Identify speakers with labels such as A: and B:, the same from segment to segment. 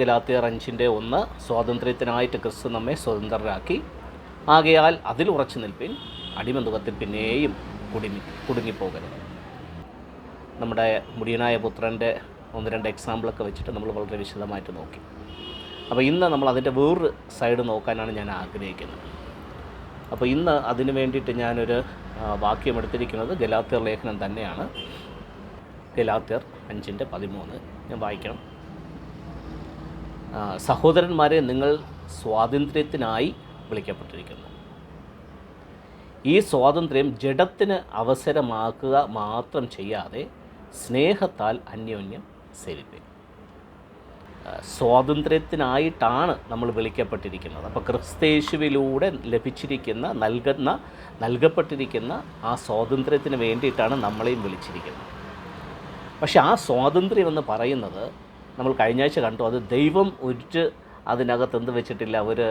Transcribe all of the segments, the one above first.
A: ഗലാത്തിയർ അഞ്ചിന്റെ ഒന്ന് സ്വാതന്ത്ര്യത്തിനായിട്ട് ക്രിസ്തു നമ്മെ സ്വതന്ത്രരാക്കി. ആകയാൽ അതിൽ ഉറച്ചു നിൽപ്പിൻ അടിമന്തുകത്തിൽ പിന്നെയും കുടുങ്ങി കുടുങ്ങിപ്പോകരുത്. നമ്മുടെ മുടിയനായ പുത്രന്റെ ഒന്ന് രണ്ട് എക്സാമ്പിളൊക്കെ വെച്ചിട്ട് നമ്മൾ വളരെ വിശദമായിട്ട് നോക്കി. അപ്പോൾ ഇന്ന് നമ്മൾ അതിന്റെ വേറൊരു സൈഡ് നോക്കാനാണ് ഞാൻ ആഗ്രഹിക്കുന്നത്. അപ്പോൾ ഇന്ന് അതിന് വേണ്ടിയിട്ട് ഞാനൊരു വാക്യം എടുത്തിരിക്കുന്നത് ഗലാത്തിയർ ലേഖനം തന്നെയാണ്. ഗലാത്തിയർ അഞ്ചിന്റെ പതിമൂന്ന്. ഞാൻ വായിക്കണം. സഹോദരന്മാരെ നിങ്ങൾ സ്വാതന്ത്ര്യത്തിനായി വിളിക്കപ്പെട്ടിരിക്കുന്നു. ഈ സ്വാതന്ത്ര്യം ജഡത്തിന് അവസരമാക്കുക മാത്രം ചെയ്യാതെ സ്നേഹത്താൽ അന്യോന്യം സേവിപ്പിക്കും. സ്വാതന്ത്ര്യത്തിനായിട്ടാണ് നമ്മൾ വിളിക്കപ്പെട്ടിരിക്കുന്നത്. അപ്പോൾ ക്രിസ്തേശുവിലൂടെ ലഭിച്ചിരിക്കുന്ന നൽകുന്ന നൽകപ്പെട്ടിരിക്കുന്ന ആ സ്വാതന്ത്ര്യത്തിന് വേണ്ടിയിട്ടാണ് നമ്മളെയും വിളിച്ചിരിക്കുന്നത്. പക്ഷെ ആ സ്വാതന്ത്ര്യം എന്ന് പറയുന്നത് നമ്മൾ കഴിഞ്ഞ ആഴ്ച കണ്ടു. അത് ദൈവം ഒരു അതിനകത്ത് എന്ത് വെച്ചിട്ടില്ല? ഒരു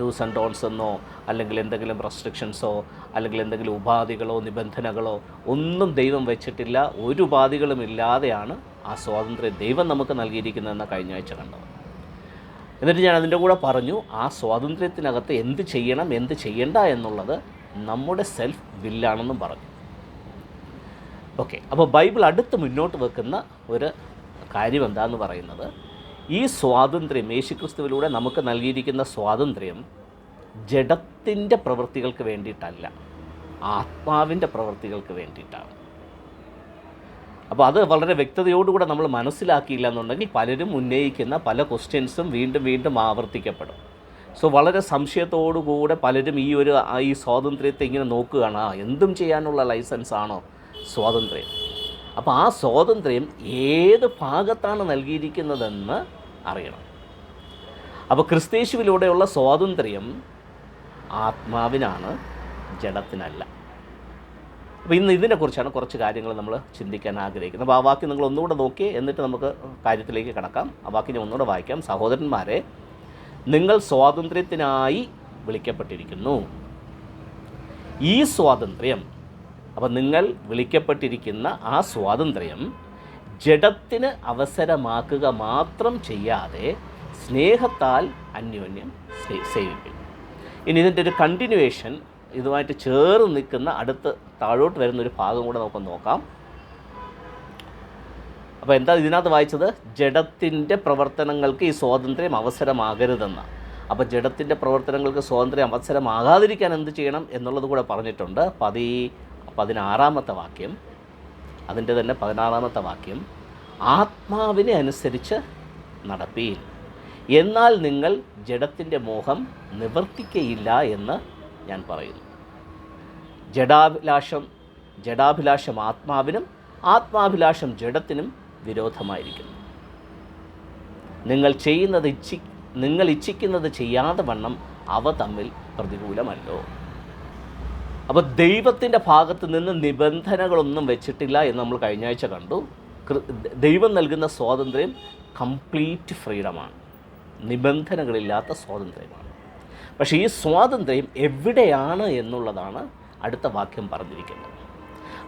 A: ഡൂസ് ആൻഡ് ഡോൺസ് എന്നോ അല്ലെങ്കിൽ എന്തെങ്കിലും റെസ്ട്രിക്ഷൻസോ അല്ലെങ്കിൽ എന്തെങ്കിലും ഉപാധികളോ നിബന്ധനകളോ ഒന്നും ദൈവം വെച്ചിട്ടില്ല. ഒരു ഉപാധികളും ഇല്ലാതെയാണ് ആ സ്വാതന്ത്ര്യം ദൈവം നമുക്ക് നൽകിയിരിക്കുന്നതെന്ന് കഴിഞ്ഞ ആഴ്ച കണ്ടത്. എന്നിട്ട് ഞാൻ അതിന്റെ കൂടെ പറഞ്ഞു ആ സ്വാതന്ത്ര്യത്തിനകത്ത് എന്ത് ചെയ്യണം എന്ത് ചെയ്യണ്ട എന്നുള്ളത് നമ്മുടെ സെൽഫ് വില്ലാണെന്നും പറഞ്ഞു. ഓക്കെ അപ്പോൾ ബൈബിൾ അടുത്ത് മുന്നോട്ട് വെക്കുന്ന ഒരു കാര്യം എന്താന്ന് പറയുന്നത്? ഈ സ്വാതന്ത്ര്യം യേശുക്രിസ്തുവിലൂടെ നമുക്ക് നൽകിയിരിക്കുന്ന സ്വാതന്ത്ര്യം ജഡത്തിന്റെ പ്രവൃത്തികൾക്ക് വേണ്ടിയിട്ടല്ല ആത്മാവിന്റെ പ്രവൃത്തികൾക്ക് വേണ്ടിയിട്ടാണ്. അപ്പോൾ അത് വളരെ വ്യക്തതയോടുകൂടെ നമ്മൾ മനസ്സിലാക്കിയില്ല എന്നുണ്ടെങ്കിൽ പലരും ഉന്നയിക്കുന്ന പല ക്വസ്റ്റ്യൻസും വീണ്ടും വീണ്ടും ആവർത്തിക്കപ്പെടും. സോ വളരെ സംശയത്തോടുകൂടെ പലരും ഈ ഒരു ഈ സ്വാതന്ത്ര്യത്തെ ഇങ്ങനെ നോക്കുകയാണ് എന്തും ചെയ്യാനുള്ള ലൈസൻസ് ആണോ സ്വാതന്ത്ര്യം? അപ്പോൾ ആ സ്വാതന്ത്ര്യം ഏത് ഭാഗത്താണ് നൽകിയിരിക്കുന്നതെന്ന് അറിയണം. അപ്പോൾ ക്രിസ്തേശുവിലൂടെയുള്ള സ്വാതന്ത്ര്യം ആത്മാവിനാണ് ജഡത്തിനല്ല. അപ്പോൾ ഇന്ന് ഇതിനെക്കുറിച്ചാണ് കുറച്ച് കാര്യങ്ങൾ നമ്മൾ ചിന്തിക്കാൻ ആഗ്രഹിക്കുന്നത്. അപ്പോൾ ആ വാക്യം നിങ്ങൾ ഒന്നുകൂടെ നോക്കി എന്നിട്ട് നമുക്ക് കാര്യത്തിലേക്ക് കടക്കാം. ആ ഞാൻ ഒന്നുകൂടെ വായിക്കാം. സഹോദരന്മാരെ നിങ്ങൾ സ്വാതന്ത്ര്യത്തിനായി വിളിക്കപ്പെട്ടിരിക്കുന്നു. ഈ സ്വാതന്ത്ര്യം അപ്പം നിങ്ങൾ വിളിക്കപ്പെട്ടിരിക്കുന്ന ആ സ്വാതന്ത്ര്യം ജഡത്തിന് അവസരമാക്കുക മാത്രം ചെയ്യാതെ സ്നേഹത്താൽ അന്യോന്യം സേവിക്കും. ഇനി ഇതിന്റെ ഒരു കണ്ടിന്യൂവേഷൻ ഇതുമായിട്ട് ചേർന്ന് നിൽക്കുന്ന അടുത്ത് താഴോട്ട് വരുന്ന ഒരു ഭാഗം കൂടെ നമുക്ക് നോക്കാം. അപ്പോൾ എന്താ ഇതിനകത്ത് വായിച്ചത്? ജഡത്തിന്റെ പ്രവർത്തനങ്ങൾക്ക് ഈ സ്വാതന്ത്ര്യം അവസരമാകരുതെന്ന. അപ്പോൾ ജഡത്തിന്റെ പ്രവർത്തനങ്ങൾക്ക് സ്വാതന്ത്ര്യം അവസരമാകാതിരിക്കാൻ എന്ത് ചെയ്യണം എന്നുള്ളത് കൂടെ പറഞ്ഞിട്ടുണ്ട്. പതി പതിനാറാമത്തെ വാക്യം അതിന്റെ തന്നെ പതിനാറാമത്തെ വാക്യം ആത്മാവിനെ അനുസരിച്ച് നടപ്പീൻ. എന്നാൽ നിങ്ങൾ ജഡത്തിന്റെ മോഹം നിവർത്തിക്കയില്ല എന്ന് ഞാൻ പറയുന്നു. ജഡാഭിലാഷം ജഡാഭിലാഷം ആത്മാവിനും ആത്മാഭിലാഷം ജഡത്തിനും വിരോധമായിരിക്കുന്നു. നിങ്ങൾ ചെയ്യുന്നത് ഇച്ഛി നിങ്ങൾ ഇച്ഛിക്കുന്നത് ചെയ്യാതെ വണ്ണം അവ തമ്മിൽ പ്രതികൂലമല്ലോ. അപ്പോൾ ദൈവത്തിന്റെ ഭാഗത്ത് നിന്ന് നിബന്ധനകളൊന്നും വെച്ചിട്ടില്ല എന്ന് നമ്മൾ കഴിഞ്ഞ ആഴ്ച കണ്ടു. ദൈവം നൽകുന്ന സ്വാതന്ത്ര്യം കംപ്ലീറ്റ് ഫ്രീഡമാണ്. നിബന്ധനകളില്ലാത്ത സ്വാതന്ത്ര്യമാണ്. പക്ഷേ ഈ സ്വാതന്ത്ര്യം എവിടെയാണ് എന്നുള്ളതാണ് അടുത്ത വാക്യം പറഞ്ഞിരിക്കുന്നത്.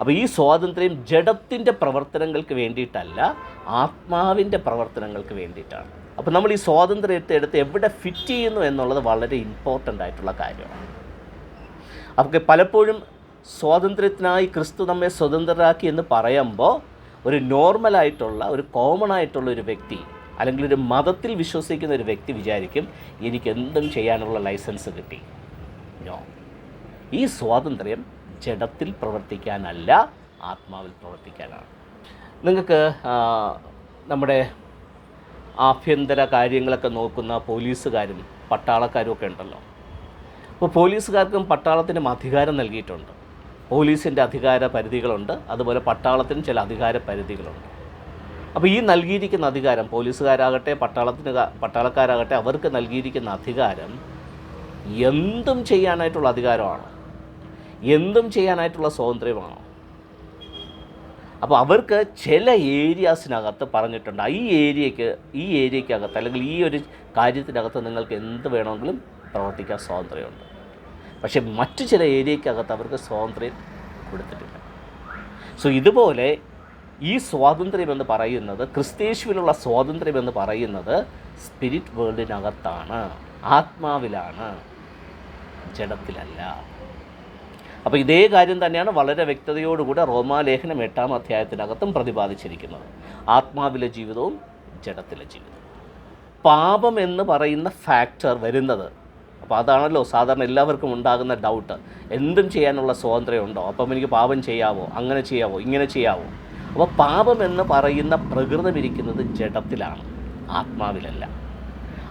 A: അപ്പോൾ ഈ സ്വാതന്ത്ര്യം ജഡത്തിന്റെ പ്രവർത്തനങ്ങൾക്ക് വേണ്ടിയിട്ടല്ല ആത്മാവിന്റെ പ്രവർത്തനങ്ങൾക്ക് വേണ്ടിയിട്ടാണ്. അപ്പോൾ നമ്മൾ ഈ സ്വാതന്ത്ര്യത്തെ എടുത്ത് എവിടെ ഫിറ്റ് ചെയ്യുന്നു എന്നുള്ളത് വളരെ ഇമ്പോർട്ടന്റ് ആയിട്ടുള്ള കാര്യമാണ്. അപ്പോൾ പലപ്പോഴും സ്വാതന്ത്ര്യത്തിനായി ക്രിസ്തു നമ്മെ സ്വതന്ത്രരാക്കി എന്ന് പറയുമ്പോൾ ഒരു നോർമലായിട്ടുള്ള ഒരു കോമൺ ആയിട്ടുള്ള ഒരു വ്യക്തി അല്ലെങ്കിൽ ഒരു മതത്തിൽ വിശ്വസിക്കുന്ന ഒരു വ്യക്തി വിചാരിക്കും എനിക്ക് എന്തും ചെയ്യാനുള്ള ലൈസൻസ് കിട്ടി. നോ. ഈ സ്വാതന്ത്ര്യം ജഡത്തിൽ പ്രവർത്തിക്കാനല്ല ആത്മാവിൽ പ്രവർത്തിക്കാനാണ്. നിങ്ങൾക്ക് നമ്മുടെ ആഭ്യന്തര കാര്യങ്ങളൊക്കെ നോക്കുന്ന പോലീസുകാരും പട്ടാളക്കാരും ഒക്കെ ഉണ്ടല്ലോ. അപ്പോൾ പോലീസുകാർക്കും പട്ടാളത്തിനും അധികാരം നൽകിയിട്ടുണ്ട്. പോലീസിന്റെ അധികാര പരിധികളുണ്ട് അതുപോലെ പട്ടാളത്തിനും ചില അധികാര പരിധികളുണ്ട്. അപ്പോൾ ഈ നൽകിയിരിക്കുന്ന അധികാരം പോലീസുകാരാകട്ടെ പട്ടാളത്തിന് പട്ടാളക്കാരാകട്ടെ അവർക്ക് നൽകിയിരിക്കുന്ന അധികാരം എന്തും ചെയ്യാനായിട്ടുള്ള അധികാരമാണോ. എന്തും ചെയ്യാനായിട്ടുള്ള സ്വാതന്ത്ര്യമാണോ. അപ്പോൾ അവർക്ക് ചില ഏരിയാസിനകത്ത് പറഞ്ഞിട്ടുണ്ട് ഈ ഏരിയയ്ക്ക് ഈ ഏരിയക്കകത്ത് അല്ലെങ്കിൽ ഈ ഒരു കാര്യത്തിനകത്ത് നിങ്ങൾക്ക് എന്ത് വേണമെങ്കിലും പ്രവർത്തിക്കാൻ സ്വാതന്ത്ര്യമുണ്ട്. പക്ഷേ മറ്റു ചില ഏരിയക്കകത്ത് അവർക്ക് സ്വാതന്ത്ര്യം കൊടുത്തിട്ടില്ല. സോ ഇതുപോലെ ഈ സ്വാതന്ത്ര്യം എന്ന് പറയുന്നത് ക്രിസ്തേശുവിലുള്ള സ്വാതന്ത്ര്യം എന്ന് പറയുന്നത് സ്പിരിറ്റ് വേൾഡിനകത്താണ് ആത്മാവിലാണ് ജഡത്തിലല്ല. അപ്പോൾ ഇതേ കാര്യം തന്നെയാണ് വളരെ വ്യക്തതയോടുകൂടെ റോമാലേഖനം എട്ടാം അധ്യായത്തിനകത്തും പ്രതിപാദിച്ചിരിക്കുന്നത്. ആത്മാവിലെ ജീവിതവും ജഡത്തിലെ ജീവിതവും. പാപം എന്ന് പറയുന്ന ഫാക്ടർ വരുന്നത് അപ്പോൾ അതാണല്ലോ സാധാരണ എല്ലാവർക്കും ഉണ്ടാകുന്ന ഡൗട്ട് എന്തും ചെയ്യാനുള്ള സ്വാതന്ത്ര്യമുണ്ടോ? അപ്പം എനിക്ക് പാപം ചെയ്യാവോ? അങ്ങനെ ചെയ്യാവോ? ഇങ്ങനെ ചെയ്യാവോ? അപ്പോൾ പാപം എന്ന് പറയുന്ന പ്രകൃതം ഇരിക്കുന്നത് ജഡത്തിലാണ് ആത്മാവിലല്ല.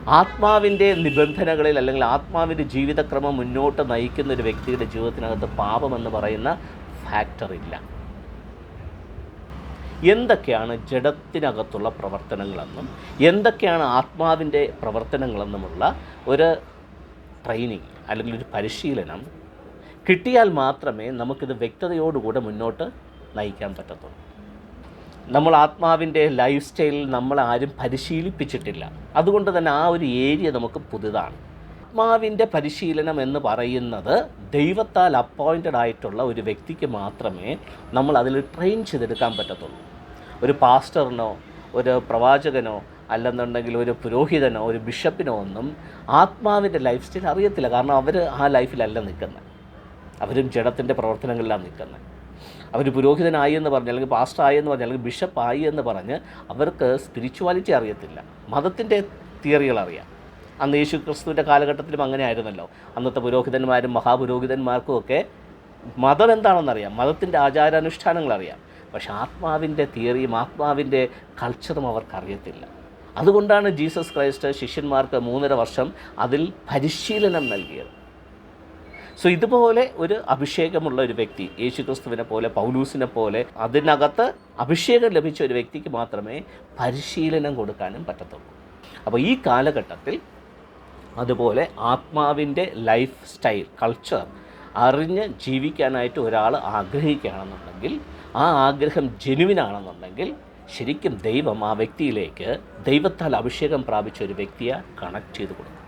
A: ആത്മാവിന്റെ നിബന്ധനകളിൽ അല്ലെങ്കിൽ ആത്മാവിന്റെ ജീവിതക്രമം മുന്നോട്ട് നയിക്കുന്ന ഒരു വ്യക്തിയുടെ ജീവിതത്തിനകത്ത് എന്ന് പറയുന്ന ഫാക്ടർ ഇല്ല. എന്തൊക്കെയാണ് ജഡത്തിനകത്തുള്ള പ്രവർത്തനങ്ങളെന്നും എന്തൊക്കെയാണ് ആത്മാവിന്റെ പ്രവർത്തനങ്ങളെന്നുമുള്ള ഒരു ട്രെയിനിങ് അല്ലെങ്കിൽ ഒരു പരിശീലനം കിട്ടിയാൽ മാത്രമേ നമുക്കിത് വ്യക്തതയോടുകൂടെ മുന്നോട്ട് നയിക്കാൻ പറ്റത്തുള്ളൂ. നമ്മൾ ആത്മാവിന്റെ ലൈഫ് സ്റ്റൈലിൽ നമ്മൾ ആരും പരിശീലിപ്പിച്ചിട്ടില്ല. അതുകൊണ്ട് തന്നെ ആ ഒരു ഏരിയ നമുക്ക് പുതുതാണ്. ആത്മാവിന്റെ പരിശീലനം എന്ന് പറയുന്നത് ദൈവത്താൽ അപ്പോയിന്റഡ് ആയിട്ടുള്ള ഒരു വ്യക്തിക്ക് മാത്രമേ നമ്മൾ അതിൽ ട്രെയിൻ ചെയ്തെടുക്കാൻ പറ്റത്തുള്ളൂ. ഒരു പാസ്റ്ററിനോ ഒരു പ്രവാചകനോ അല്ലെന്നുണ്ടെങ്കിൽ ഒരു പുരോഹിതനോ ഒരു ബിഷപ്പിനോ ഒന്നും ആത്മാവിന്റെ ലൈഫ് സ്റ്റൈൽ അറിയത്തില്ല. കാരണം അവർ ആ ലൈഫിലല്ല നിൽക്കുന്നത്. അവരും ജഡത്തിന്റെ പ്രവർത്തനങ്ങളിലാണ് നിൽക്കുന്നത്. അവർ പുരോഹിതനായി എന്ന് പറഞ്ഞ് അല്ലെങ്കിൽ പാസ്റ്റർ ആയി എന്ന് പറഞ്ഞ് അല്ലെങ്കിൽ ബിഷപ്പ് ആയി എന്ന് പറഞ്ഞ് അവർക്ക് സ്പിരിച്വാലിറ്റി അറിയത്തില്ല. മതത്തിന്റെ തിയറികൾ അറിയാം അന്ന് യേശു ക്രിസ്തുവിന്റെ കാലഘട്ടത്തിലും അങ്ങനെ ആയിരുന്നല്ലോ അന്നത്തെ പുരോഹിതന്മാരും മഹാപുരോഹിതന്മാർക്കും ഒക്കെ മതം എന്താണെന്നറിയാം. മതത്തിന്റെ ആചാരാനുഷ്ഠാനങ്ങൾ അറിയാം പക്ഷെ ആത്മാവിന്റെ തിയറിയും ആത്മാവിന്റെ കൾച്ചറും അവർക്കറിയത്തില്ല അതുകൊണ്ടാണ് ജീസസ് ക്രൈസ്റ്റ് ശിഷ്യന്മാർക്ക് മൂന്നര വർഷം അതിൽ പരിശീലനം നൽകിയത്. സോ ഇതുപോലെ ഒരു അഭിഷേകമുള്ള ഒരു വ്യക്തി യേശുക്രിസ്തുവിനെ പോലെ പൗലൂസിനെ പോലെ അതിനകത്ത് അഭിഷേകം ലഭിച്ച ഒരു വ്യക്തിക്ക് മാത്രമേ പരിശീലനം കൊടുക്കാനും പറ്റത്തുള്ളൂ. അപ്പോൾ ഈ കാലഘട്ടത്തിൽ അതുപോലെ ആത്മാവിന്റെ ലൈഫ് സ്റ്റൈൽ കൾച്ചർ അറിഞ്ഞ് ജീവിക്കാനായിട്ട് ഒരാൾ ആഗ്രഹിക്കുകയാണെന്നുണ്ടെങ്കിൽ ആ ആഗ്രഹം ജെനുവിനാണെന്നുണ്ടെങ്കിൽ ശരിക്കും ദൈവം ആ വ്യക്തിയിലേക്ക് ദൈവത്താൽ അഭിഷേകം പ്രാപിച്ച ഒരു വ്യക്തിയെ കണക്ട് ചെയ്ത് കൊടുക്കും.